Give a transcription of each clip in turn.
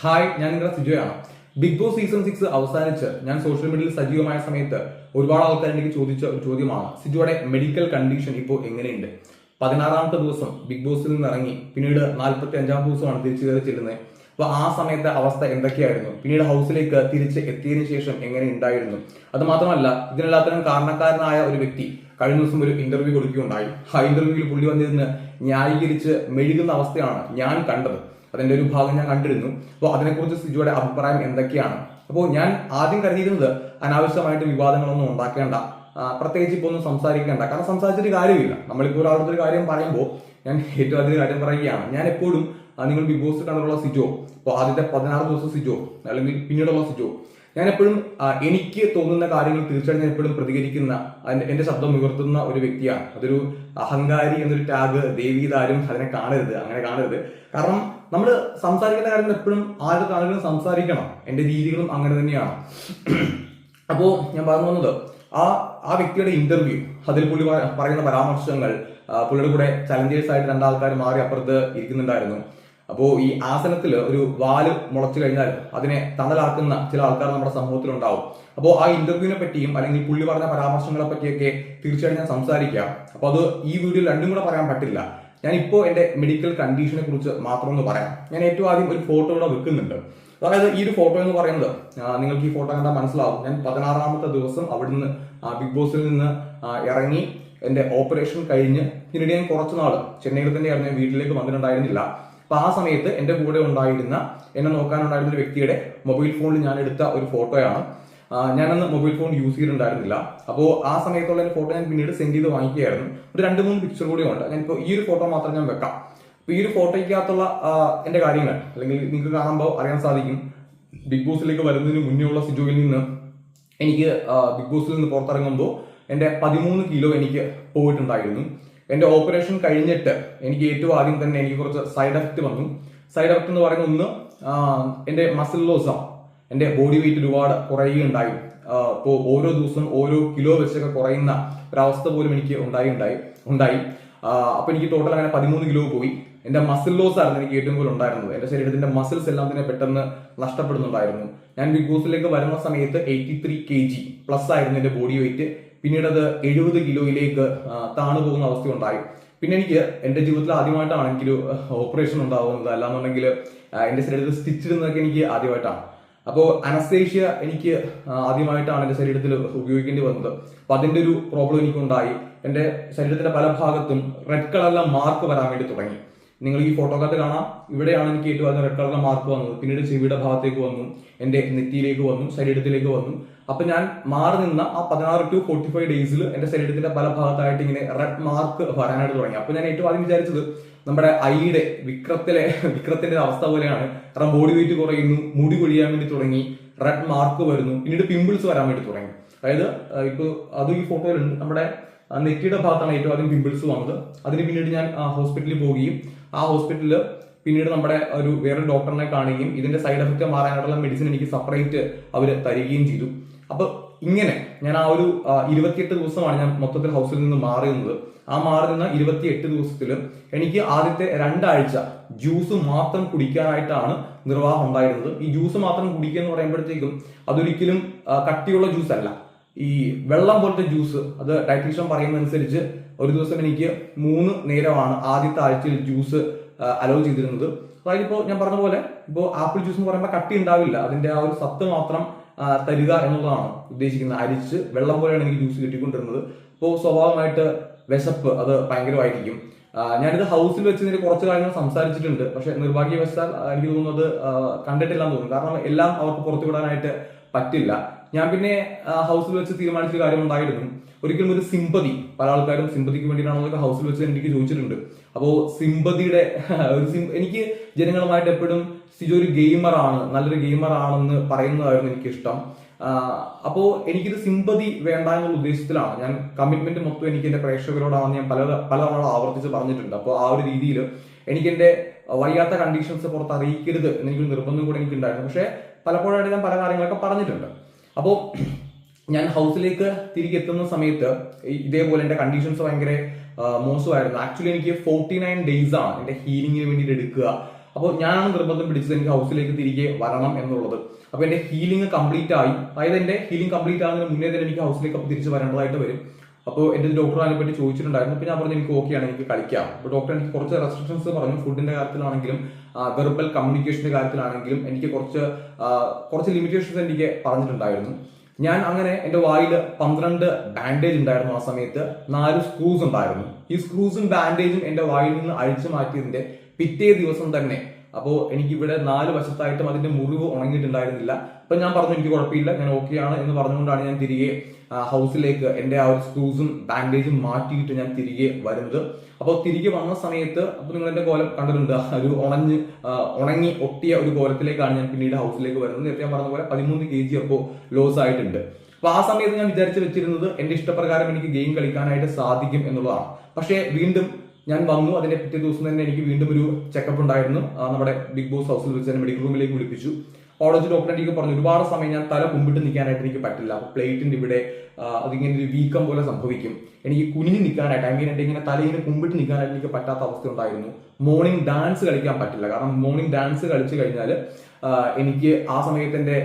Hi ഞാൻ നിങ്ങളുടെ സിജോയാണ്. ബിഗ് ബോസ് സീസൺ സിക്സ് അവസാനിച്ച് ഞാൻ സോഷ്യൽ മീഡിയയിൽ സജീവമായ സമയത്ത് ഒരുപാട് ആൾക്കാർ എനിക്ക് ചോദിച്ച ഒരു ചോദ്യമാണ്. സിജോയുടെ മെഡിക്കൽ കണ്ടീഷൻ ഇപ്പോൾ എങ്ങനെയുണ്ട്? പതിനാറാമത്തെ ദിവസം ബിഗ് ബോസിൽ നിന്ന് ഇറങ്ങി. പിന്നീട് നാൽപ്പത്തി അഞ്ചാം ദിവസമാണ് തിരിച്ചു കയറി ചെല്ലുന്നത്. അപ്പൊ ആ സമയത്തെ അവസ്ഥ എന്തൊക്കെയായിരുന്നു? പിന്നീട് ഹൗസിലേക്ക് തിരിച്ച് എത്തിയതിനു ശേഷം എങ്ങനെ ഉണ്ടായിരുന്നു? അത് മാത്രമല്ല ഇതിനെല്ലാത്തിനും കാരണക്കാരനായ ഒരു വ്യക്തി കഴിഞ്ഞ ദിവസം ഒരു ഇന്റർവ്യൂ കൊടുക്കുകയുണ്ടായി. ആ ഇന്റർവ്യൂവിൽ പുള്ളി വന്നിരുന്ന് ന്യായീകരിച്ച് മെഴുകുന്ന അവസ്ഥയാണ് ഞാൻ കണ്ടത്. അതിന്റെ ഒരു ഭാഗം ഞാൻ കണ്ടിരുന്നു. അപ്പോൾ അതിനെക്കുറിച്ച് സിജുയുടെ അഭിപ്രായം എന്തൊക്കെയാണ്? അപ്പോൾ ഞാൻ ആദ്യം കരുതിയിരുന്നത് അനാവശ്യമായിട്ട് വിവാദങ്ങളൊന്നും ഉണ്ടാക്കേണ്ട. പ്രത്യേകിച്ച് ഇപ്പോൾ ഒന്നും സംസാരിക്കേണ്ട. കാരണം സംസാരിച്ചിട്ട് കാര്യമില്ല. നമ്മളിപ്പോൾ ഒരാളുടെ ഒരു കാര്യം പറയുമ്പോൾ ഞാൻ ഏറ്റവും അധികം കാര്യം പറയുകയാണ്. ഞാൻ എപ്പോഴും നിങ്ങൾ ബിഗ് ബോസ് കണ്ടുള്ള സിജോ ഇപ്പോൾ ആദ്യത്തെ പതിനാറ് ദിവസം സിജോ അല്ലെങ്കിൽ പിന്നീടുള്ള സിജോ ഞാൻ എപ്പോഴും എനിക്ക് തോന്നുന്ന കാര്യങ്ങൾ തീർച്ചയായും ഞാൻ എപ്പോഴും പ്രതികരിക്കുന്ന എന്റെ ശബ്ദം ഉയർത്തുന്ന ഒരു വ്യക്തിയാണ്. അതൊരു അഹങ്കാരി എന്നൊരു ടാഗ് ദേവീതാരും അതിനെ കാണരുത് അങ്ങനെ കാണരുത്. കാരണം നമ്മൾ സംസാരിക്കുന്ന കാര്യങ്ങൾ എപ്പോഴും ആരുടെ കാണുകയും സംസാരിക്കണം. എന്റെ രീതികളും അങ്ങനെ തന്നെയാണ്. അപ്പോൾ ഞാൻ പറഞ്ഞു വന്നത് ആ ആ വ്യക്തിയുടെ ഇന്റർവ്യൂ അതിൽ പുള്ളി പറ- പറയുന്ന പരാമർശങ്ങൾ പുള്ളിയുടെ കൂടെ ചലഞ്ചേഴ്സ് ആയിട്ട് രണ്ടാൾക്കാർ മാറി അപ്പുറത്ത് ഇരിക്കുന്നുണ്ടായിരുന്നു. അപ്പോൾ ഈ ആസനത്തിൽ ഒരു വാൽ മുളച്ചു കഴിഞ്ഞാൽ അതിനെ തണലാക്കുന്ന ചില ആൾക്കാർ നമ്മുടെ സമൂഹത്തിൽ ഉണ്ടാവും അപ്പോൾ ആ ഇന്റർവ്യൂവിനെ പറ്റിയും അല്ലെങ്കിൽ പുള്ളി പറഞ്ഞ പരാമർശങ്ങളെ പറ്റിയൊക്കെ തീർച്ചയായിട്ടും ഞാൻ സംസാരിക്കാം. അപ്പൊ അത് ഈ വീഡിയോയിൽ രണ്ടും കൂടെ പറയാൻ പറ്റില്ല. ഞാൻ ഇപ്പോൾ എന്റെ മെഡിക്കൽ കണ്ടീഷനെ കുറിച്ച് മാത്രം ഒന്ന് പറയാം. ഞാൻ ഏറ്റവും ആദ്യം ഒരു ഫോട്ടോ ഇവിടെ വെക്കുന്നുണ്ട്. അതായത് ഈ ഒരു ഫോട്ടോ എന്ന് പറയുന്നത് നിങ്ങൾക്ക് ഈ ഫോട്ടോ കണ്ടാൽ മനസ്സിലാവും. ഞാൻ പതിനാറാമത്തെ ദിവസം അവിടുന്ന് നിന്ന് ബിഗ് ബോസിൽ നിന്ന് ഇറങ്ങി എന്റെ ഓപ്പറേഷൻ കഴിഞ്ഞ് പിന്നീട് ഞാൻ കുറച്ച് നാൾ ചെന്നൈയിൽ തന്നെയായിരുന്നു ഞാൻ വീട്ടിലേക്ക് വന്നിട്ടുണ്ടായിരുന്നില്ല. അപ്പൊ ആ സമയത്ത് എന്റെ കൂടെ ഉണ്ടായിരുന്ന എന്നെ നോക്കാനുണ്ടായിരുന്ന ഒരു വ്യക്തിയുടെ മൊബൈൽ ഫോണിൽ ഞാൻ എടുത്ത ഒരു ഫോട്ടോയാണ് ഞാനന്ന് മൊബൈൽ ഫോൺ യൂസ് ചെയ്തിട്ടുണ്ടായിരുന്നില്ല. അപ്പോൾ ആ സമയത്തുള്ള ഒരു ഫോട്ടോ ഞാൻ പിന്നീട് സെൻഡ് ചെയ്ത് വാങ്ങിക്കുകയായിരുന്നു. ഒരു രണ്ട് മൂന്ന് പിക്ചർ കൂടി ഉണ്ട്. ഞാനിപ്പോൾ ഈ ഒരു ഫോട്ടോ മാത്രം ഞാൻ വെക്കാം. അപ്പോൾ ഈ ഒരു ഫോട്ടോയ്ക്കകത്തുള്ള എന്റെ കാര്യങ്ങൾ അല്ലെങ്കിൽ നിങ്ങൾക്ക് കാണുമ്പോൾ അറിയാൻ സാധിക്കും. ബിഗ് ബോസിലേക്ക് വരുന്നതിന് മുന്നേ ഉള്ള നിന്ന് എനിക്ക് ബിഗ് ബോസിൽ നിന്ന് പുറത്തിറങ്ങുമ്പോൾ എന്റെ പതിമൂന്ന് കിലോ എനിക്ക് പോയിട്ടുണ്ടായിരുന്നു. എന്റെ ഓപ്പറേഷൻ കഴിഞ്ഞിട്ട് എനിക്ക് ഏറ്റവും ആദ്യം തന്നെ എനിക്ക് കുറച്ച് സൈഡ് എഫക്റ്റ് വന്നു. സൈഡ് എഫക്റ്റ് എന്ന് പറയുന്ന ഒന്ന് എന്റെ മസിൽ ലോസം എന്റെ ബോഡി വെയിറ്റ് ഒരുപാട് കുറയുകയുണ്ടായി. ഇപ്പോൾ ഓരോ ദിവസവും ഓരോ കിലോ വെച്ചൊക്കെ കുറയുന്ന ഒരവസ്ഥ പോലും എനിക്ക് ഉണ്ടായി ഉണ്ടായി. ഉണ്ടായി അപ്പോൾ അപ്പൊ എനിക്ക് ടോട്ടൽ അങ്ങനെ പതിമൂന്ന് കിലോ പോയി. എന്റെ മസിൽ ലോസ് ആയിരുന്നു എനിക്ക് ഏറ്റവും കൂടുതൽ ഉണ്ടായിരുന്നു എന്റെ ശരീരത്തിന്റെ മസിൽസ് എല്ലാം തന്നെ പെട്ടെന്ന് നഷ്ടപ്പെടുന്നുണ്ടായിരുന്നു. ഞാൻ ബിഗ് ബോസിലേക്ക് വരുന്ന സമയത്ത് eighty three K G plus ആയിരുന്നു എന്റെ ബോഡി വെയിറ്റ് പിന്നീട് അത് എഴുപത് കിലോയിലേക്ക് താണു പോകുന്ന അവസ്ഥ ഉണ്ടായി. പിന്നെ എനിക്ക് എന്റെ ജീവിതത്തിൽ ആദ്യമായിട്ടാണ് എനിക്കൊരു ഓപ്പറേഷൻ ഉണ്ടാവുന്നത്. അല്ലാന്നുണ്ടെങ്കിൽ എന്റെ ശരീരത്തിൽ സ്റ്റിച്ച് ഇടുന്നതൊക്കെ എനിക്ക് ആദ്യമായിട്ടാണ്. അപ്പോൾ അനസ്തേഷ്യ എനിക്ക് ആദ്യമായിട്ടാണ് എന്റെ ശരീരത്തിൽ ഉപയോഗിക്കേണ്ടി വന്നത്. അപ്പൊ അതിന്റെ ഒരു പ്രോബ്ലം എനിക്കുണ്ടായി. എന്റെ ശരീരത്തിന്റെ പല ഭാഗത്തും റെഡ് കളറിലെ മാർക്ക് വരാൻ വേണ്ടി തുടങ്ങി. നിങ്ങൾ ഈ ഫോട്ടോക്കകത്ത് കാണാം. ഇവിടെയാണ് എനിക്ക് ഏറ്റവും ആദ്യം റെഡ് കളറിലെ മാർക്ക് വന്നത്. പിന്നീട് ചെവിയുടെ ഭാഗത്തേക്ക് വന്നു. എന്റെ നെറ്റിയിലേക്ക് വന്നു ശരീരത്തിലേക്ക് വന്നു. അപ്പൊ ഞാൻ മാറി നിന്ന ആ പതിനാറ് ടു ഫോർട്ടി ഫൈവ് ഡേയ്സിൽ എന്റെ ശരീരത്തിന്റെ പല ഭാഗത്തായിട്ട് ഇങ്ങനെ റെഡ് മാർക്ക് വരാനായിട്ട് തുടങ്ങി. അപ്പൊ ഞാൻ ഏറ്റവും ആദ്യം വിചാരിച്ചത് നമ്മുടെ ഐയുടെ വിക്രത്തിലെ വിക്രത്തിന്റെ അവസ്ഥ പോലെയാണ്. കാരണം ബോഡി വെയിറ്റ് കുറയുന്നു മുടി കൊഴിയാൻ വേണ്ടി തുടങ്ങി റെഡ് മാർക്ക് വരുന്നു പിന്നീട് പിമ്പിൾസ് വരാൻ വേണ്ടി തുടങ്ങി. അതായത് ഇപ്പോൾ ഇപ്പൊ അത് ഈ ഫോട്ടോയിലുണ്ട് നമ്മുടെ നെറ്റിയുടെ ഭാഗത്താണ് ഏറ്റവും ആദ്യം പിമ്പിൾസ് വന്നത്. അതിന് പിന്നീട് ഞാൻ ഹോസ്പിറ്റലിൽ പോവുകയും ആ ഹോസ്പിറ്റലിൽ പിന്നീട് നമ്മുടെ ഒരു വേറെ ഡോക്ടറിനെ കാണുകയും ഇതിന്റെ സൈഡ് എഫക്റ്റ് മാറാനായിട്ടുള്ള മെഡിസിൻ എനിക്ക് സെപ്പറേറ്റ് അവർ തരികയും ചെയ്തു. അപ്പൊ ഇങ്ങനെ ഞാൻ ആ ഒരു ഇരുപത്തിയെട്ട് ദിവസമാണ് ഞാൻ മൊത്തത്തിൽ ഹൗസിൽ നിന്ന് മാറി നിന്നത് ആ മാറി നിന്ന ഇരുപത്തിയെട്ട് ദിവസത്തിൽ എനിക്ക് ആദ്യത്തെ രണ്ടാഴ്ച ജ്യൂസ് മാത്രം കുടിക്കാനായിട്ടാണ് നിർവാഹം ഉണ്ടായിരുന്നത്. ഈ ജ്യൂസ് മാത്രം കുടിക്കുക എന്ന് പറയുമ്പോഴത്തേക്കും അതൊരിക്കലും കട്ടിയുള്ള ജ്യൂസ് അല്ല. ഈ വെള്ളം പോലത്തെ ജ്യൂസ് അത് ഡയറ്റീഷ്യൻ പറയുന്നതനുസരിച്ച് ഒരു ദിവസം എനിക്ക് മൂന്ന് നേരമാണ് ആദ്യത്തെ ആഴ്ചയിൽ ജ്യൂസ് അലോ ചെയ്തിരുന്നത്. അതായത് ഇപ്പോൾ ഞാൻ പറഞ്ഞ പോലെ ഇപ്പോൾ ആപ്പിൾ ജ്യൂസ് എന്ന് പറയുമ്പോൾ കട്ടി ഉണ്ടാവില്ല. അതിന്റെ ആ ഒരു സത്ത് മാത്രം തരിക എന്നുള്ളതാണ് ഉദ്ദേശിക്കുന്നത്. അരിച്ച് വെള്ളം പോലെയാണ് എനിക്ക് ജ്യൂസ് കിട്ടിക്കൊണ്ടിരുന്നത്. അപ്പോൾ സ്വാഭാവികമായിട്ട് വിശപ്പ് അത് ഭയങ്കരമായിരിക്കും. ഞാനിത് ഹൗസിൽ വെച്ച് ഇതിന് കുറച്ച് കാര്യങ്ങൾ സംസാരിച്ചിട്ടുണ്ട്. പക്ഷെ നിർഭാഗ്യവശാൽ എനിക്ക് തോന്നുന്നത് കണ്ടിട്ടില്ല കണ്ടിട്ടില്ലാന്ന് തോന്നുന്നു. കാരണം എല്ലാം അവർക്ക് പുറത്തു വിടാനായിട്ട് പറ്റില്ല. ഞാൻ പിന്നെ ഹൗസിൽ വെച്ച് തീരുമാനിച്ചൊരു കാര്യം ഉണ്ടായിരുന്നു. ഒരിക്കലും ഒരു സിമ്പതി പല ആൾക്കാരും സിമ്പതിക്ക് വേണ്ടിയിട്ടാണോ ഹൗസിൽ വെച്ച് എനിക്ക് ചോദിച്ചിട്ടുണ്ട്. അപ്പോ സിമ്പതിയുടെ ഒരു എനിക്ക് ജനങ്ങളുമായിട്ട് എപ്പോഴും സിജോ ഒരു ഗെയിമറാണ് നല്ലൊരു ഗെയിമർ ആണെന്ന് പറയുന്നതായിരുന്നു എനിക്ക് ഇഷ്ടം അപ്പോ എനിക്കൊരു സിമ്പതി വേണ്ട എന്നുള്ള ഉദ്ദേശത്തിലാണ്. ഞാൻ കമ്മിറ്റ്മെന്റ് മൊത്തം എനിക്ക് എന്റെ പ്രേക്ഷകരോടാണെന്ന് ഞാൻ പല പലതവണ ആവർത്തിച്ച് പറഞ്ഞിട്ടുണ്ട്. അപ്പോൾ ആ ഒരു രീതിയിൽ എനിക്ക് എന്റെ വയ്യാത്ത കണ്ടീഷൻസ് പുറത്ത് അറിയിക്കരുത് എന്നെനിക്കൊരു നിർബന്ധം കൂടെ എനിക്ക് ഉണ്ടായിരുന്നു പക്ഷെ പലപ്പോഴായിട്ട് ഞാൻ പല കാര്യങ്ങളൊക്കെ പറഞ്ഞിട്ടുണ്ട്. അപ്പോൾ ഞാൻ ഹൗസിലേക്ക് തിരികെ എത്തുന്ന സമയത്ത് ഇതേപോലെ എന്റെ കണ്ടീഷൻസ് ഭയങ്കര മോശമായിരുന്നു. ആക്ച്വലി എനിക്ക് ഫോർട്ടി നയൻ ഡേയ്സ് ആണ് എന്റെ ഹീലിംഗിന് വേണ്ടിയിട്ട് എടുക്കുക. അപ്പോൾ ഞാനാണ് നിർബന്ധം പിടിച്ചത് എനിക്ക് ഹൗസിലേക്ക് തിരികെ വരണം എന്നുള്ളത്. അപ്പോൾ എന്റെ ഹീലിംഗ് കംപ്ലീറ്റ് ആയി. അതായത് എന്റെ ഹീലിംഗ് കംപ്ലീറ്റ് ആകുന്നതിന് മുന്നേ തന്നെ എനിക്ക് ഹൗസിലേക്ക് തിരിച്ച് വരേണ്ടതായിട്ട് വരും. അപ്പോൾ എന്റെ ഡോക്ടർ അതിനെ പറ്റി ചോദിച്ചിട്ടുണ്ടായിരുന്നു. അപ്പോൾ ഞാൻ പറഞ്ഞു എനിക്ക് ഓക്കെ ആണ് എനിക്ക് കളിക്കാം. അപ്പോൾ ഡോക്ടർ എനിക്ക് കുറച്ച് റെസ്ട്രിക്ഷൻസ് പറഞ്ഞു. ഫുഡിന്റെ കാര്യത്തിലാണെങ്കിലും വെർബൽ കമ്മ്യൂണിക്കേഷന്റെ കാര്യത്തിലാണെങ്കിലും എനിക്ക് കുറച്ച് കുറച്ച് ലിമിറ്റേഷൻസ് എനിക്ക് പറഞ്ഞിട്ടുണ്ടായിരുന്നു. ഞാൻ അങ്ങനെ എന്റെ വായിൽ പന്ത്രണ്ട് ബാൻഡേജ് ഉണ്ടായിരുന്നു ആ സമയത്ത്. നാല് സ്ക്രൂസ് ഉണ്ടായിരുന്നു. ഈ സ്ക്രൂസും ബാൻഡേജും എന്റെ വായിൽ നിന്ന് അഴിച്ചു മാറ്റിയതിന്റെ പിറ്റേ ദിവസം തന്നെ അപ്പോൾ എനിക്ക് ഇവിടെ നാല് വശത്തായിട്ടും അതിന്റെ മുറിവ് ഉണങ്ങിയിട്ടുണ്ടായിരുന്നില്ല. അപ്പൊ ഞാൻ പറഞ്ഞു എനിക്ക് കുഴപ്പമില്ല ഞാൻ ഓക്കെയാണ് എന്ന് പറഞ്ഞുകൊണ്ടാണ് ഞാൻ തിരികെ ഹൗസിലേക്ക് എന്റെ ആ ഒരു സ്ക്രൂസും ബാൻഡേജും മാറ്റിയിട്ട് ഞാൻ തിരികെ വരുന്നത്. അപ്പോൾ തിരികെ വന്ന സമയത്ത് അപ്പോൾ നിങ്ങൾ എന്റെ കോലം കണ്ടിട്ടുണ്ട് ഒരു ഉണഞ്ഞ് ഉണങ്ങി ഒട്ടിയ ഒരു കോലത്തിലേക്കാണ് ഞാൻ പിന്നീട് ഹൗസിലേക്ക് വരുന്നത്. നേരത്തെ ഞാൻ പറഞ്ഞ പോലെ പതിമൂന്ന് കെ ജി അപ്പോൾ ലോസ് ആയിട്ടുണ്ട്. അപ്പൊ ആ സമയത്ത് ഞാൻ വിചാരിച്ചു വെച്ചിരുന്നത് എന്റെ ഇഷ്ടപ്രകാരം എനിക്ക് ഗെയിം കളിക്കാനായിട്ട് സാധിക്കും എന്നുള്ളതാണ്. പക്ഷേ വീണ്ടും ഞാൻ വന്നു അതിന്റെ പിറ്റേ ദിവസം തന്നെ എനിക്ക് വീണ്ടും ഒരു ചെക്കപ്പ് ഉണ്ടായിരുന്നു. നമ്മുടെ ബിഗ് ബോസ് ഹൗസിൽ വെച്ച് തന്നെ മെഡിക്കൽ റൂമിലേക്ക് വിളിപ്പിച്ചു. കോളേജ് ഡോക്ടർ എനിക്ക് പറഞ്ഞു ഒരുപാട് സമയം ഞാൻ തല കുമ്പിട്ട് നിൽക്കാനായിട്ട് എനിക്ക് പറ്റില്ല. അപ്പൊ പ്ലേറ്റിന്റെ ഇവിടെ അതിങ്ങനെ ഒരു വീക്കം പോലെ സംഭവിക്കും. എനിക്ക് കുനിഞ്ഞ് നിൽക്കാനായിട്ട് ഐ മീൻ എന്റെ ഇങ്ങനെ തലയിങ്ങനെ കുമ്പിട്ട് നിൽക്കാനായിട്ട് എനിക്ക് പറ്റാത്ത അവസ്ഥ ഉണ്ടായിരുന്നു. മോർണിംഗ് ഡാൻസ് കളിക്കാൻ പറ്റില്ല. കാരണം മോർണിംഗ് ഡാൻസ് കളിച്ചു കഴിഞ്ഞാൽ എനിക്ക് ആ സമയത്ത് എന്റെ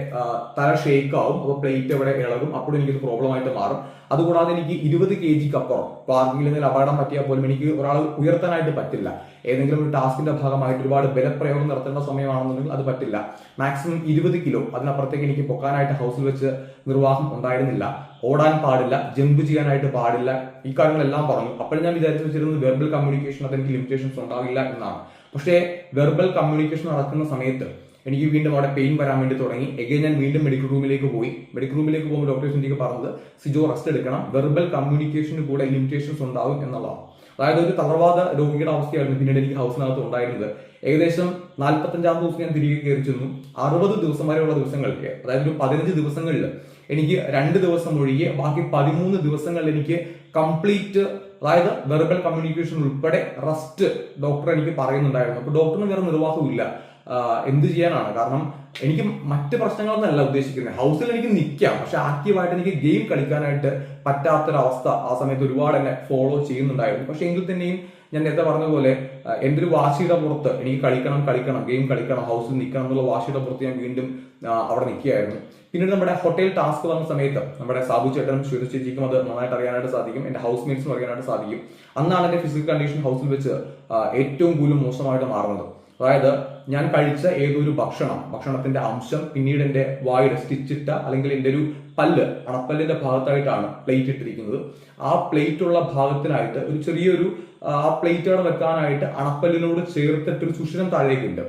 തല ഷേക്ക് ആവും അപ്പോൾ പ്ലേറ്റ് എവിടെ ഇളകും അപ്പോൾ എനിക്കൊരു പ്രോബ്ലം ആയിട്ട് മാറും. അതുകൂടാതെ എനിക്ക് ഇരുപത് കെ ജിക്ക് അപ്പുറം പാർക്കിംഗിൽ എന്തെങ്കിലും അപകടം പറ്റിയാൽ പോലും എനിക്ക് ഒരാൾ ഉയർത്താനായിട്ട് പറ്റില്ല. ഏതെങ്കിലും ഒരു ടാസ്കിന്റെ ഭാഗമായിട്ട് ഒരുപാട് ബലപ്രയോഗം നടത്തേണ്ട സമയമാണെന്നുണ്ടെങ്കിൽ അത് പറ്റില്ല. മാക്സിമം ഇരുപത് കിലോ അതിനപ്പുറത്തേക്ക് എനിക്ക് പൊക്കാനായിട്ട് ഹൗസിൽ വെച്ച് നിർവാഹം ഉണ്ടായിരുന്നില്ല. ഓടാൻ പാടില്ല ജമ്പ് ചെയ്യാനായിട്ട് പാടില്ല. ഈ കാര്യങ്ങളെല്ലാം പറഞ്ഞു. അപ്പോൾ ഞാൻ വിചാരിച്ചു വെച്ചിരുന്നത് വെർബൽ കമ്മ്യൂണിക്കേഷൻ അതെനിക്ക് ലിമിറ്റേഷൻസ് ഉണ്ടാവില്ല എന്നാണ്. പക്ഷേ വെർബൽ കമ്മ്യൂണിക്കേഷൻ നടക്കുന്ന സമയത്ത് എനിക്ക് വീണ്ടും അവിടെ പെയിൻ വരാൻ വേണ്ടി തുടങ്ങി. എഗൈൻ ഞാൻ വീണ്ടും മെഡിക്കൽ റൂമിലേക്ക് പോയി. മെഡിക്കൽ റൂമിലേക്ക് പോകുമ്പോൾ ഡോക്ടേഴ്സ് എനിക്ക് പറഞ്ഞത്? സിജോ റെസ്റ്റ് എടുക്കണം. വെർബൽ കമ്മ്യൂണിക്കേഷന് കൂടെ ലിമിറ്റേഷൻസ് ഉണ്ടാവും എന്നുള്ളതാണ്. അതായത് ഒരു തളർവാദ രോഗിയുടെ അവസ്ഥയായിരുന്നു പിന്നീട് എനിക്ക് ഹൗസിനകത്ത് ഉണ്ടായിരുന്നത്. ഏകദേശം നാൽപ്പത്തഞ്ചാം ദിവസം ഞാൻ തിരികെ കയറി ചെന്നു. അറുപത് ദിവസം വരെയുള്ള ദിവസങ്ങൾക്ക് അതായത് ഒരു പതിനഞ്ച് ദിവസങ്ങളിൽ എനിക്ക് രണ്ട് ദിവസം ഒഴികെ ബാക്കി പതിമൂന്ന് ദിവസങ്ങളിൽ എനിക്ക് കംപ്ലീറ്റ് അതായത് വെർബൽ കമ്മ്യൂണിക്കേഷൻ ഉൾപ്പെടെ റെസ്റ്റ് ഡോക്ടർ എനിക്ക് പറയുന്നുണ്ടായിരുന്നു. അപ്പൊ ഡോക്ടറിന് വേറെ നിർവാഹമില്ല എന്ത് ചെയ്യാനാണ്? കാരണം എനിക്ക് മറ്റ് പ്രശ്നങ്ങളൊന്നല്ല ഉദ്ദേശിക്കുന്നത്. ഹൗസിൽ എനിക്ക് നിൽക്കാം. പക്ഷെ ആക്റ്റീവായിട്ട് എനിക്ക് ഗെയിം കളിക്കാനായിട്ട് പറ്റാത്തൊരവസ്ഥ ആ സമയത്ത് ഒരുപാട് എന്നെ ഫോളോ ചെയ്യുന്നുണ്ടായിരുന്നു. പക്ഷെ എങ്കിൽ തന്നെയും ഞാൻ നേരത്തെ പറഞ്ഞതുപോലെ പോലെ ആഹ് ഒരു വാശിയുടെ പുറത്ത് എനിക്ക് കളിക്കണം കളിക്കണം ഗെയിം കളിക്കണം ഹൗസിൽ നിൽക്കണം എന്നുള്ള വാശിയുടെ പുറത്ത് ഞാൻ വീണ്ടും അവിടെ നിൽക്കുകയായിരുന്നു. പിന്നീട് നമ്മുടെ ഹോട്ടൽ ടാസ്ക് വന്ന സമയത്ത് നമ്മുടെ സാബു ചേട്ടനും ശ്വേത ചേച്ചിക്കും അത് നന്നായിട്ട് അറിയാനായിട്ട് സാധിക്കും. എന്റെ ഹൗസ് മേറ്റ്സും അറിയാനായിട്ട് സാധിക്കും. അന്നാണ് എന്റെ ഫിസിക്കൽ കണ്ടീഷൻ ഹൗസിൽ വെച്ച് ഏറ്റവും കൂടുതൽ മോശമായിട്ട് മാറുന്നത്. അതായത് ഞാൻ കഴിച്ച ഏതൊരു ഭക്ഷണം ഭക്ഷണത്തിന്റെ അംശം പിന്നീട് എന്റെ വായുടെ സ്റ്റിച്ചിട്ട അല്ലെങ്കിൽ എന്റെ ഒരു പല്ല് അണപ്പല്ലിന്റെ ഭാഗത്തായിട്ടാണ് പ്ലേറ്റ് ഇട്ടിരിക്കുന്നത്. ആ പ്ലേറ്റ് ഉള്ള ഭാഗത്തിനായിട്ട് ഒരു ചെറിയൊരു ആ പ്ലേറ്റുകൾ വെക്കാനായിട്ട് അണപ്പല്ലിനോട് ചേർത്തിട്ട് ഒരു സുഷിരം താഴേക്കുണ്ട്.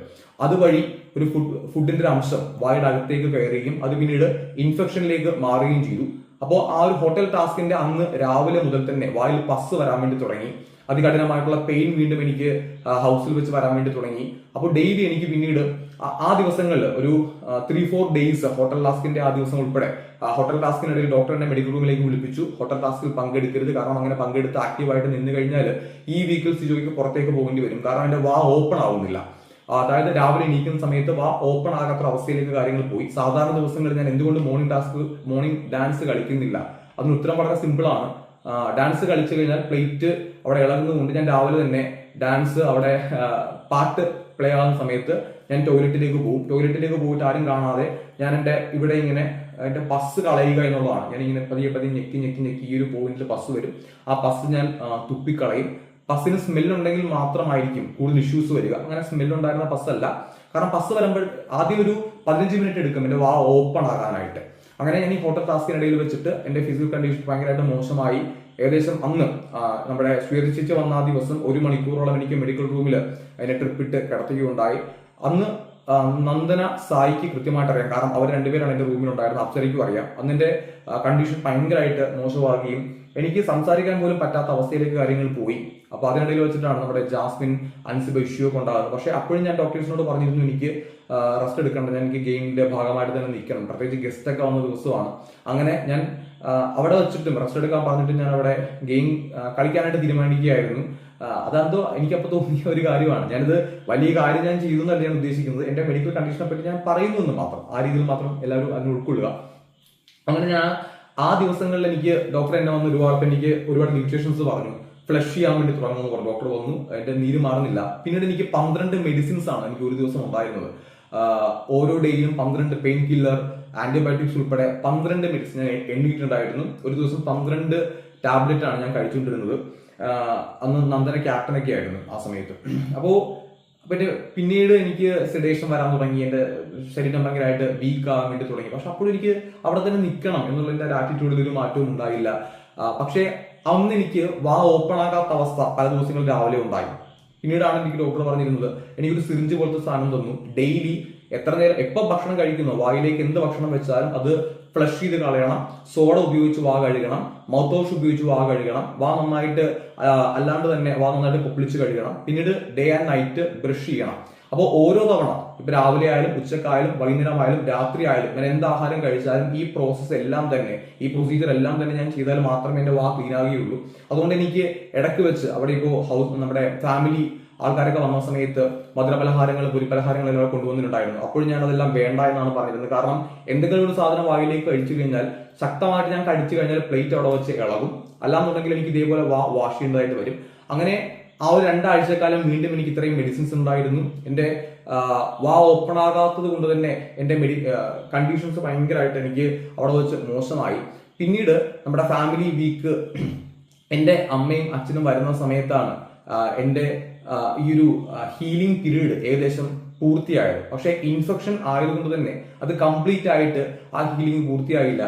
അതുവഴി ഒരു ഫുഡ് ഫുഡിന്റെ ഒരു അംശം വായുടെ അകത്തേക്ക് കയറുകയും അത് പിന്നീട് ഇൻഫെക്ഷനിലേക്ക് മാറുകയും ചെയ്തു. അപ്പോൾ ആ ഒരു ഹോട്ടൽ ടാസ്കിന്റെ അന്ന് രാവിലെ മുതൽ തന്നെ വായിൽ പസ് വരാൻ വേണ്ടി തുടങ്ങി. അതികഠിനമായിട്ടുള്ള പെയിൻ വീണ്ടും എനിക്ക് ഹൗസിൽ വെച്ച് വരാൻ വേണ്ടി തുടങ്ങി. അപ്പോൾ ഡെയിലി എനിക്ക് പിന്നീട് ആ- ദിവസങ്ങളിൽ ഒരു ത്രീ ഫോർ ഡേയ്സ് ഹോട്ടൽ ടാസ്കിന്റെ ആ ദിവസം ഉൾപ്പെടെ ഹോട്ടൽ ടാസ്കിനിടയിൽ ഡോക്ടറിനെ മെഡിക്കൽ റൂമിലേക്ക് വിളിപ്പിച്ചു. ഹോട്ടൽ ടാസ്കിൽ പങ്കെടുക്കരുത്. കാരണം അങ്ങനെ പങ്കെടുത്ത് ആക്റ്റീവായിട്ട് നിന്ന് കഴിഞ്ഞാൽ ഈ വീക്കിൽ സിജോയ്ക്ക് പുറത്തേക്ക് പോകേണ്ടി വരും. കാരണം എന്റെ വാ ഓപ്പൺ ആവുന്നില്ല. അതായത് രാവിലെ എണീക്കുന്ന സമയത്ത് വാ ഓപ്പൺ ആകാത്ത അവസ്ഥയിലേക്ക് കാര്യങ്ങൾ പോയി. സാധാരണ ദിവസങ്ങളിൽ ഞാൻ എന്തുകൊണ്ട് മോർണിംഗ് ടാസ്ക് മോർണിംഗ് ഡാൻസ് കളിക്കുന്നില്ല? അതിന് ഉത്തരം വളരെ സിമ്പിൾ ആണ്. ഡാൻസ് കളിച്ചു കഴിഞ്ഞാൽ പ്ലേറ്റ് അവിടെ ഇളകുന്നതുകൊണ്ട് ഞാൻ രാവിലെ തന്നെ ഡാൻസ് അവിടെ പാട്ട് പ്ലേ ആകുന്ന സമയത്ത് ഞാൻ ടോയ്ലറ്റിലേക്ക് പോകും. ടോയ്ലറ്റിലേക്ക് പോയിട്ട് ആരും കാണാതെ ഞാൻ എന്റെ ഇവിടെ ഇങ്ങനെ എന്റെ പസ് കളയുക എന്നുള്ളതാണ്. ഞാൻ ഇങ്ങനെ പതിയെ പതിയെ ഞെക്കി ഞെക്കി ഞെക്കി ഈ ഒരു പോയിന്റിൽ പസ് വരും. ആ പസ് ഞാൻ തുപ്പിക്കളയും. പസ്സിന് സ്മെല്ലുണ്ടെങ്കിൽ മാത്രമായിരിക്കും കൂടുതൽ ഇഷ്യൂസ് വരിക. അങ്ങനെ സ്മെല്ലുണ്ടായിരുന്ന പസ്സല്ല കാരണം പസ് വരുമ്പോൾ ആദ്യം ഒരു പതിനഞ്ച് മിനിറ്റ് എടുക്കും. എന്റെ വാ ഓപ്പൺ ആകാനായിട്ട്. അങ്ങനെ ഞാൻ ഈ ഫോട്ടോ ടാസ്കിനിടയിൽ വെച്ചിട്ട് എന്റെ ഫിസിക്കൽ കണ്ടീഷൻ ഭയങ്കരമായിട്ട് മോശമായി. ഏകദേശം അന്ന് നമ്മുടെ സ്വീകരിച്ച് വന്ന ആ ദിവസം ഒരു മണിക്കൂറോളം എനിക്ക് മെഡിക്കൽ റൂമിൽ അതിനെ ട്രിപ്പിട്ട് കിടത്തുകയുണ്ടായി. അന്ന് നന്ദന സായിക്ക് കൃത്യമായിട്ട് അറിയാം. കാരണം അവർ രണ്ടുപേരാണ് എന്റെ റൂമിലുണ്ടായിരുന്നത് അപ്സരയ്ക്കും അറിയാം. അന്ന് എന്റെ കണ്ടീഷൻ ഭയങ്കരമായിട്ട് മോശമാകുകയും എനിക്ക് സംസാരിക്കാൻ പോലും പറ്റാത്ത അവസ്ഥയിലേക്ക് കാര്യങ്ങൾ പോയി. അപ്പൊ അതിനിടയിൽ വെച്ചിട്ടാണ് നമ്മുടെ ജാസ്മിൻ അൻസിബ ഇഷ്യൂ ഒക്കെ ഉണ്ടാകുന്നത്. പക്ഷെ അപ്പോഴും ഞാൻ ഡോക്ടേഴ്സിനോട് പറഞ്ഞിരുന്നു എനിക്ക് റെസ്റ്റ് എടുക്കേണ്ട. ഞാൻ എനിക്ക് ഗെയിമിന്റെ ഭാഗമായിട്ട് തന്നെ നിൽക്കണം. പ്രത്യേകിച്ച് ഗസ്റ്റ് ഒക്കെ വന്ന ദിവസമാണ്. അങ്ങനെ ഞാൻ അവിടെ വെച്ചിട്ടും റെസ്റ്റ് എടുക്കാൻ പറഞ്ഞിട്ട് ഞാൻ അവിടെ ഗെയിം കളിക്കാനായിട്ട് തീരുമാനിക്കുകയായിരുന്നു. അതെന്തോ എനിക്കപ്പോൾ തോന്നിയ ഒരു കാര്യമാണ്. ഞാനിത് വലിയ കാര്യം ഞാൻ ചെയ്തു എന്നല്ല ഞാൻ ഉദ്ദേശിക്കുന്നത്. എന്റെ മെഡിക്കൽ കണ്ടീഷനെ പറ്റി ഞാൻ പറയുന്നു എന്ന് മാത്രം. ആ രീതിയിൽ മാത്രം എല്ലാവരും അതിന് ഉൾക്കൊള്ളുക. അങ്ങനെ ഞാൻ ആ ദിവസങ്ങളിൽ എനിക്ക് ഡോക്ടർ എന്നെ വന്ന് ഒരുപാട് എനിക്ക് ഒരുപാട് ലിമിറ്റേഷൻസ് പറഞ്ഞു. ഫ്ലഷ് ചെയ്യാൻ വേണ്ടി തുടങ്ങുമെന്ന് പറഞ്ഞു. ഡോക്ടർ വന്നു. എന്റെ നീര് മാറുന്നില്ല. പിന്നീട് എനിക്ക് പന്ത്രണ്ട് മെഡിസിൻസ് ആണ് എനിക്ക് ഒരു ദിവസം ഉണ്ടായിരുന്നത്. ഓരോ ഡേയിലും പന്ത്രണ്ട് പെയിൻ കില്ലർ ആന്റിബയോട്ടിക്സ് ഉൾപ്പെടെ പന്ത്രണ്ട് മെഡിസിൻ ഞാൻ എണ്ണിയിട്ടുണ്ടായിരുന്നു. ഒരു ദിവസം പന്ത്രണ്ട് ടാബ്ലറ്റ് ആണ് ഞാൻ കഴിച്ചുകൊണ്ടിരുന്നത്. അന്ന് നന്ദന ക്യാപ്റ്റനൊക്കെ ആയിരുന്നു ആ സമയത്ത്. അപ്പോ പിന്നെ പിന്നീട് എനിക്ക് സെഡേഷൻ വരാൻ തുടങ്ങി. എന്റെ ശരീരം ഭയങ്കരമായിട്ട് വീക്ക് ആകാൻ വേണ്ടി തുടങ്ങി. പക്ഷെ അപ്പോൾ എനിക്ക് അവിടെ തന്നെ നിൽക്കണം എന്നുള്ള എന്റെ ആറ്റിറ്റ്യൂഡിൽ ഒരു മാറ്റവും ഉണ്ടായില്ല. പക്ഷെ പക്ഷേ അന്ന് എനിക്ക് വാ ഓപ്പൺ ആകാത്ത അവസ്ഥ പല ദിവസങ്ങളിൽ രാവിലെ ഉണ്ടായി. പിന്നീടാണ് എനിക്ക് ഡോക്ടർ പറഞ്ഞിരുന്നത് എനിക്കൊരു സിറിഞ്ച് പോലത്തെ സാധനം തന്നു. ഡെയിലി എത്ര നേരം എപ്പോൾ ഭക്ഷണം കഴിക്കുന്നു? വായിലേക്ക് എന്ത് ഭക്ഷണം വെച്ചാലും അത് ഫ്ലഷ് ചെയ്ത് കളയണം. സോഡ ഉപയോഗിച്ച് വാ കഴുകണം. മൗത്ത് വാഷ് ഉപയോഗിച്ച് വാ കഴുകണം. വാ നന്നായിട്ട് അല്ലാണ്ട് തന്നെ വാ നന്നായിട്ട് പൊപ്പിളിച്ച് കഴുകണം. പിന്നീട് ഡേ ആൻഡ് നൈറ്റ് ബ്രഷ് ചെയ്യണം. അപ്പോൾ ഓരോ തവണ ഇപ്പൊ രാവിലെ ആയാലും ഉച്ചക്കായാലും വൈകുന്നേരമായാലും രാത്രി ആയാലും ഞാൻ എന്ത് ആഹാരം കഴിച്ചാലും ഈ പ്രോസസ്സ് എല്ലാം തന്നെ ഈ പ്രൊസീജിയർ എല്ലാം തന്നെ ഞാൻ ചെയ്താൽ മാത്രമേ എന്റെ വാ ക്ലീൻ ആകുകയുള്ളൂ അതുകൊണ്ട് എനിക്ക് ഇടയ്ക്ക് വെച്ച് അവിടെ ഇപ്പോൾ ഹൗസ് നമ്മുടെ ഫാമിലി ആൾക്കാരൊക്കെ വന്ന സമയത്ത് മധുരപലഹാരങ്ങൾ പുരിപലഹാരങ്ങൾ എന്നിവ കൊണ്ടുവന്നിട്ടുണ്ടായിരുന്നു. അപ്പോഴും ഞാൻ അതെല്ലാം വേണ്ട എന്നാണ് പറഞ്ഞിരുന്നത്. കാരണം എന്തെങ്കിലും ഒരു സാധനം വായിലേക്ക് കഴിച്ചു കഴിഞ്ഞാൽ ശക്തമായിട്ട് ഞാൻ കഴിച്ചു കഴിഞ്ഞാൽ പ്ലേറ്റ് അവിടെ വെച്ച് ഇളകും. അല്ലാന്നുണ്ടെങ്കിൽ എനിക്ക് ഇതേപോലെ വാ വാഷ് ചെയ്യേണ്ടതായിട്ട് വരും. അങ്ങനെ ആ ഒരു രണ്ടാഴ്ചക്കാലം വീണ്ടും എനിക്ക് ഇത്രയും മെഡിസിൻസ് ഉണ്ടായിരുന്നു. എന്റെ വാ ഓപ്പൺ ആകാത്തത് കൊണ്ട് തന്നെ എന്റെ മെഡി കണ്ടീഷൻസ് ഭയങ്കരമായിട്ട് എനിക്ക് അവിടെ വെച്ച് മോശമായി. പിന്നീട് നമ്മുടെ ഫാമിലി വീക്ക് എന്റെ അമ്മയും അച്ഛനും വരുന്ന സമയത്താണ് എന്റെ ഈ ഒരു ഹീലിംഗ് പീരീഡ് ഏകദേശം പൂർത്തിയായത്. പക്ഷെ ഇൻഫെക്ഷൻ ആയതുകൊണ്ട് തന്നെ അത് കംപ്ലീറ്റ് ആയിട്ട് ആ ഹീലിംഗ് പൂർത്തിയായില്ല.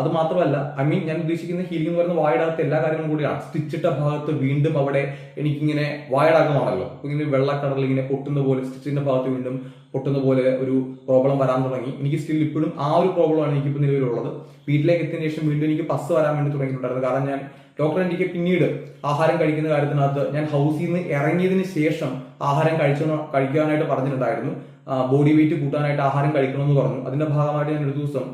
അത് മാത്രമല്ല ഐ മീൻ ഞാൻ ഉദ്ദേശിക്കുന്ന ഹീലിംഗ് എന്ന് പറയുന്ന വായടാകത്ത് എല്ലാ കാര്യങ്ങളും കൂടിയാണ്. സ്റ്റിച്ചിട്ട ഭാഗത്ത് വീണ്ടും അവിടെ എനിക്കിങ്ങനെ വായടാക്കമാണല്ലോ അപ്പൊ ഇങ്ങനെ വെള്ളക്കടൽ ഇങ്ങനെ പൊട്ടുന്ന പോലെ സ്റ്റിച്ചിന്റെ ഭാഗത്ത് വീണ്ടും പൊട്ടുന്ന പോലെ ഒരു പ്രോബ്ലം വരാൻ തുടങ്ങി. എനിക്ക് സ്റ്റിൽ ഇപ്പോഴും ആ ഒരു പ്രോബ്ലമാണ് എനിക്ക് ഇപ്പൊ നിലവിലുള്ളത്. വീട്ടിലേക്ക് എത്തിയതിനു ശേഷം വീണ്ടും എനിക്ക് പസ് വരാൻ വേണ്ടി തുടങ്ങിയിട്ടുണ്ടായിരുന്നു. കാരണം ഞാൻ ഡോക്ടർ എനിക്ക് പിന്നീട് ആഹാരം കഴിക്കുന്ന കാര്യത്തിനകത്ത് ഞാൻ ഹൗസിൽ നിന്ന് ഇറങ്ങിയതിന് ശേഷം ആഹാരം കഴിച്ചു കഴിക്കാനായിട്ട് പറഞ്ഞിട്ടുണ്ടായിരുന്നു. ബോഡി വെയിറ്റ് കൂട്ടാനായിട്ട് ആഹാരം കഴിക്കണമെന്ന് പറഞ്ഞു. അതിന്റെ ഭാഗമായിട്ട് ഞാൻ ഒരു ദിവസം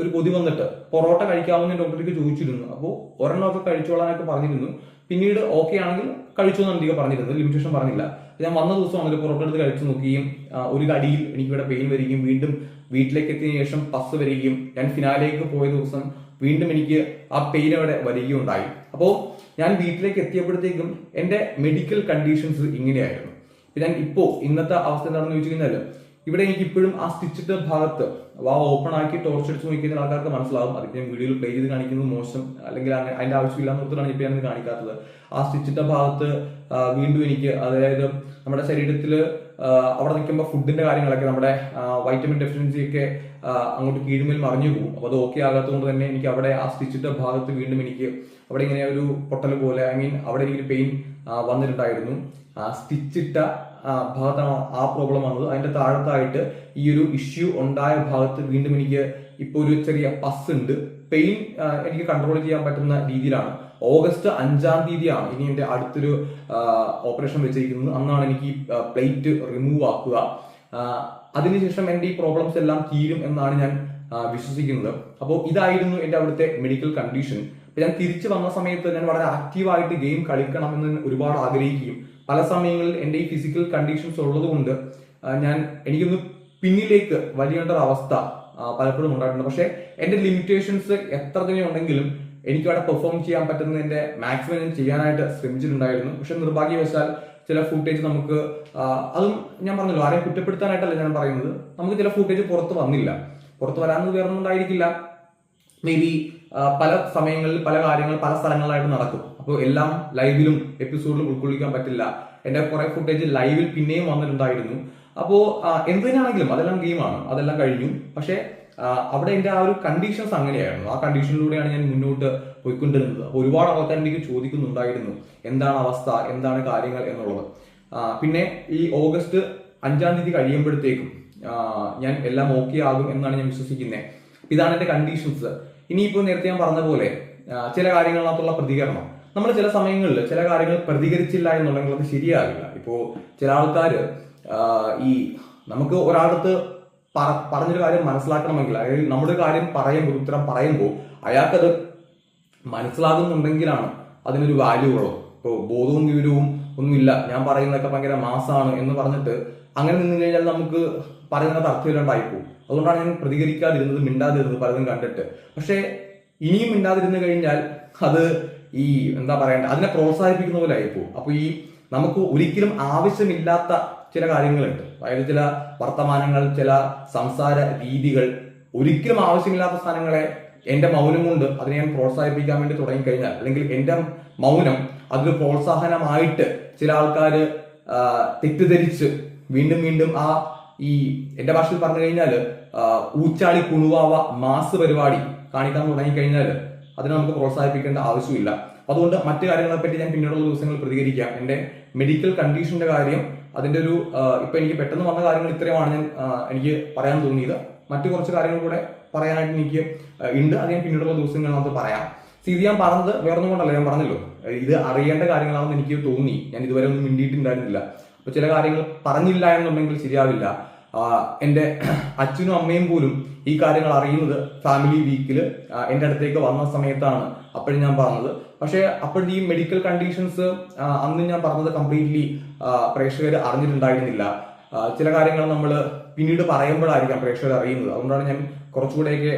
ഒരു കൊതി വന്നിട്ട് പൊറോട്ട കഴിക്കാമെന്ന് ഡോക്ടർക്ക് ചോദിച്ചിരുന്നു. അപ്പോൾ ഒരെണ്ണമൊക്കെ കഴിച്ചോളാനൊക്കെ പറഞ്ഞിരുന്നു. പിന്നീട് ഓക്കെ ആണെങ്കിൽ കഴിച്ചു എന്നാണ് എനിക്ക് പറഞ്ഞിരുന്നത് ലിമിറ്റേഷൻ പറഞ്ഞില്ല. ഞാൻ വന്ന ദിവസം അങ്ങനെ പൊറോട്ട എടുത്ത് കഴിച്ചു നോക്കുകയും ഒരു കടിയിൽ എനിക്ക് ഇവിടെ പെയിൻ വരികയും വീണ്ടും വീട്ടിലേക്ക് എത്തിയതിനു ശേഷം പസ് വരികയും ഞാൻ ഫിനാലേക്ക് പോയ ദിവസം വീണ്ടും എനിക്ക് ആ പെയിൻ അവിടെ വരികയുണ്ടായി. അപ്പോൾ ഞാൻ വീട്ടിലേക്ക് എത്തിയപ്പോഴത്തേക്കും എന്റെ മെഡിക്കൽ കണ്ടീഷൻസ് ഇങ്ങനെയായിരുന്നു. ഞാൻ ഇപ്പോൾ ഇന്നത്തെ അവസ്ഥ എന്താണെന്ന് ചോദിച്ചു കഴിഞ്ഞാൽ ഇവിടെ എനിക്ക് ഇപ്പോഴും ആ സ്റ്റിച്ചിട്ട ഭാഗത്ത് വാ ഓപ്പൺ ആക്കി ടോർച്ച് അടിച്ച് നോക്കിക്കുന്ന ആൾക്കാർക്ക് മനസ്സിലാവും. അതിന് ഞാൻ വീഡിയോയിൽ പ്ലേ ചെയ്ത് കാണിക്കുന്നത് മോശം അല്ലെങ്കിൽ അതിന്റെ ആവശ്യമില്ല എന്നോർത്താണ് ഇപ്പൊ ഞാൻ കാണിക്കാത്തത്. ആ സ്റ്റിച്ചിട്ട ഭാഗത്ത് വീണ്ടും എനിക്ക് അതായത് നമ്മുടെ ശരീരത്തിൽ അവിടെ നിൽക്കുമ്പോൾ ഫുഡിന്റെ കാര്യങ്ങളൊക്കെ നമ്മുടെ വൈറ്റമിൻ ഡെഫിഷ്യൻസി ഒക്കെ അങ്ങോട്ട് കീഴ്മേൽ മറിഞ്ഞു പോകും. അപ്പോൾ അത് ഓക്കെ ആകാത്തതുകൊണ്ട് തന്നെ എനിക്ക് അവിടെ ആ സ്റ്റിച്ചിട്ട ഭാഗത്ത് വീണ്ടും എനിക്ക് അവിടെ ഇങ്ങനെ ഒരു പൊട്ടൽ പോലെ ഐ മീൻ അവിടെ എനിക്ക് പെയിൻ വന്നിട്ടുണ്ടായിരുന്നു. സ്റ്റിച്ചിട്ട ഭാഗത്താണ് ആ പ്രോബ്ലം വന്നത് അതിന്റെ താഴത്തായിട്ട് ഈ ഒരു ഇഷ്യൂ ഉണ്ടായ ഭാഗത്ത് വീണ്ടും എനിക്ക് ഇപ്പോൾ ഒരു ചെറിയ പസ് ഉണ്ട്. പെയിൻ എനിക്ക് കൺട്രോൾ ചെയ്യാൻ പറ്റുന്ന രീതിയിലാണ്. ഓഗസ്റ്റ് അഞ്ചാം തീയതിയാണ് ഇനി എന്റെ അടുത്തൊരു ഓപ്പറേഷൻ വെച്ചിരിക്കുന്നത്. അന്നാണ് എനിക്ക് ഈ പ്ലേറ്റ് റിമൂവ് ആക്കുക. അതിനുശേഷം എന്റെ ഈ പ്രോബ്ലംസ് എല്ലാം തീരും എന്നാണ് ഞാൻ വിശ്വസിക്കുന്നത്. അപ്പോൾ ഇതായിരുന്നു എന്റെ അവിടുത്തെ മെഡിക്കൽ കണ്ടീഷൻ ഞാൻ തിരിച്ചു വന്ന സമയത്ത് ഞാൻ വളരെ ആക്റ്റീവായിട്ട് ഗെയിം കളിക്കണമെന്ന് ഒരുപാട് ആഗ്രഹിക്കുകയും പല സമയങ്ങളിൽ എന്റെ ഈ ഫിസിക്കൽ കണ്ടീഷൻസ് ഉള്ളത് കൊണ്ട് ഞാൻ എനിക്കൊന്ന് പിന്നിലേക്ക് വലിയേണ്ട അവസ്ഥ പലപ്പോഴും ഉണ്ടായിട്ടുണ്ട്. പക്ഷേ എന്റെ ലിമിറ്റേഷൻസ് എത്ര തന്നെ ഉണ്ടെങ്കിലും എനിക്ക് അവിടെ പെർഫോം ചെയ്യാൻ പറ്റുന്നതിന്റെ മാക്സിമം ഞാൻ ചെയ്യാനായിട്ട് ശ്രമിച്ചിട്ടുണ്ടായിരുന്നു. പക്ഷെ നിർഭാഗ്യവശാൽ ചില ഫുട്ടേജ് നമുക്ക് അതും ഞാൻ പറഞ്ഞല്ലോ ആരെയും കുറ്റപ്പെടുത്താനായിട്ടല്ല ഞാൻ പറയുന്നത്. നമുക്ക് ചില ഫുട്ടേജ് പുറത്ത് വന്നില്ല. പുറത്ത് വരാമെന്ന് വേറൊന്നും ഉണ്ടായിരിക്കില്ല. മേ ബി പല സമയങ്ങളിൽ പല കാര്യങ്ങൾ പല സ്ഥലങ്ങളിലായിട്ട് നടക്കും. അപ്പോൾ എല്ലാം ലൈവിലും എപ്പിസോഡിലും ഉൾക്കൊള്ളിക്കാൻ പറ്റില്ല. എന്റെ കുറെ ഫുട്ടേജ് ലൈവിൽ പിന്നെയും വന്നിട്ടുണ്ടായിരുന്നു. അപ്പോൾ എന്തിനാണെങ്കിലും അതെല്ലാം ഗെയിമാണ് അതെല്ലാം കഴിഞ്ഞു. പക്ഷേ അവിടെ എന്റെ ആ ഒരു കണ്ടീഷൻസ് അങ്ങനെയായിരുന്നു. ആ കണ്ടീഷനിലൂടെയാണ് ഞാൻ മുന്നോട്ട് പോയിക്കൊണ്ടിരുന്നത്. അപ്പോൾ ഒരുപാട് ആൾക്കാർ എനിക്ക് ചോദിക്കുന്നുണ്ടായിരുന്നു. എന്താണ് അവസ്ഥ? എന്താണ് കാര്യങ്ങൾ എന്നുള്ളത്? പിന്നെ ഈ ഓഗസ്റ്റ് അഞ്ചാം തീയതി കഴിയുമ്പോഴത്തേക്കും ഞാൻ എല്ലാം ഓക്കെ ആകും എന്നാണ് ഞാൻ വിശ്വസിക്കുന്നത് ഇതാണ് എന്റെ കണ്ടീഷൻസ് ഇനിയിപ്പോ നേരത്തെ ഞാൻ പറഞ്ഞ പോലെ ചില കാര്യങ്ങളിനകത്തുള്ള പ്രതികരണം. നമ്മൾ ചില സമയങ്ങളിൽ ചില കാര്യങ്ങൾ പ്രതികരിച്ചില്ല എന്നുണ്ടെങ്കിൽ അത് ശരിയാകില്ല. ഇപ്പോൾ ചില ആൾക്കാർ ഈ നമുക്ക് ഒരാളടുത്ത് പറ- പറഞ്ഞൊരു കാര്യം മനസ്സിലാക്കണമെങ്കിൽ അതായത് നമ്മുടെ കാര്യം പറയുമ്പോൾ ഉത്തരം പറയുമ്പോൾ അയാൾക്കത് മനസ്സിലാകുന്നുണ്ടെങ്കിലാണ് അതിനൊരു വാല്യൂ ഉള്ളത് ഇപ്പോൾ ബോധവും വിവരവും ഒന്നുമില്ല. ഞാൻ പറയുന്നതൊക്കെ ഭയങ്കര മാസാണ് എന്ന് പറഞ്ഞിട്ട് അങ്ങനെ നിന്ന് കഴിഞ്ഞാൽ നമുക്ക് പറയുന്നത് അർത്ഥമില്ലാണ്ടായി പോകും അതുകൊണ്ടാണ് ഞാൻ പ്രതികരിക്കാതിരുന്നത് മിണ്ടാതിരുന്നത് പലതും കണ്ടിട്ട്. പക്ഷേ ഇനിയും മിണ്ടാതിരുന്നു കഴിഞ്ഞാൽ അത് ഈ എന്താ പറയണ്ട അതിനെ പ്രോത്സാഹിപ്പിക്കുന്ന പോലെ ആയിപ്പോ അപ്പോൾ ഈ നമുക്ക് ഒരിക്കലും ആവശ്യമില്ലാത്ത ചില കാര്യങ്ങളുണ്ട്. അതായത് ചില വർത്തമാനങ്ങൾ ചില സംസാര രീതികൾ ഒരിക്കലും ആവശ്യമില്ലാത്ത സ്ഥാനങ്ങളെ എന്റെ മൗനം കൊണ്ട് അതിനെ ഞാൻ പ്രോത്സാഹിപ്പിക്കാൻ വേണ്ടി തുടങ്ങിക്കഴിഞ്ഞാൽ അല്ലെങ്കിൽ എന്റെ മൗനം അതൊരു പ്രോത്സാഹനമായിട്ട് ചില ആൾക്കാർ തെറ്റിദ്ധരിച്ച് വീണ്ടും വീണ്ടും ആ ഈ എന്റെ ഭാഷയിൽ പറഞ്ഞു കഴിഞ്ഞാൽ ഊച്ചാളി കുണുവാവ മാസ് പരിപാടി കാണിക്കാൻ തുടങ്ങിക്കഴിഞ്ഞാൽ അതിനെ നമുക്ക് പ്രോത്സാഹിപ്പിക്കേണ്ട ആവശ്യമില്ല. അതുകൊണ്ട് മറ്റു കാര്യങ്ങളെ പറ്റി ഞാൻ പിന്നീടുള്ള ദിവസങ്ങളിൽ പ്രതികരിക്കാം. എന്റെ മെഡിക്കൽ കണ്ടീഷന്റെ കാര്യം അതിന്റെ ഒരു ഇപ്പൊ എനിക്ക് പെട്ടെന്ന് വന്ന കാര്യങ്ങൾ ഇത്രയുമാണ് ഞാൻ എനിക്ക് പറയാൻ തോന്നിയത്. മറ്റു കുറച്ച് കാര്യങ്ങൾ കൂടെ പറയാനായിട്ട് എനിക്ക് ഉണ്ട്. അത് ഞാൻ പിന്നീടുള്ള ദിവസങ്ങളിൽ നമുക്ക് പറയാം. ഇത് ഞാൻ പറഞ്ഞത് വേറൊന്നും കൊണ്ടല്ല ഞാൻ പറഞ്ഞല്ലോ. ഇത് അറിയേണ്ട കാര്യങ്ങളാണെന്ന് എനിക്ക് തോന്നി. ഞാൻ ഇതുവരെ ഒന്നും മിണ്ടിയിട്ടുണ്ടായിരുന്നില്ല. അപ്പൊ ചില കാര്യങ്ങൾ പറഞ്ഞില്ല എന്നുണ്ടെങ്കിൽ ശരിയാവില്ല. എന്റെ അച്ഛനും അമ്മയും പോലും ഈ കാര്യങ്ങൾ അറിയുന്നത് ഫാമിലി വീക്കിൽ എന്റെ അടുത്തേക്ക് വന്ന സമയത്താണ് അപ്പോഴും ഞാൻ പറഞ്ഞത്. പക്ഷേ അപ്പോഴത്തെ ഈ മെഡിക്കൽ കണ്ടീഷൻസ് അന്ന് ഞാൻ പറഞ്ഞത് കംപ്ലീറ്റ്ലി പ്രേക്ഷകർ അറിഞ്ഞിട്ടുണ്ടായിരുന്നില്ല. ചില കാര്യങ്ങൾ നമ്മൾ പിന്നീട് പറയുമ്പോഴായിരിക്കാം പ്രേക്ഷകർ അറിയുന്നത് അതുകൊണ്ടാണ് ഞാൻ കുറച്ചുകൂടെയൊക്കെ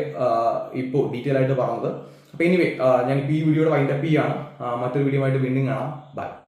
ഇപ്പോൾ ഡീറ്റെയിൽ ആയിട്ട് പറഞ്ഞത്. അപ്പൊ എനിവേ ഞാൻ ഈ വീഡിയോയുടെ വൈൻഡപ്പ് ചെയ്യാണ്. മറ്റൊരു വീഡിയോ ആയിട്ട് വീണ്ടും കാണാം. ബൈ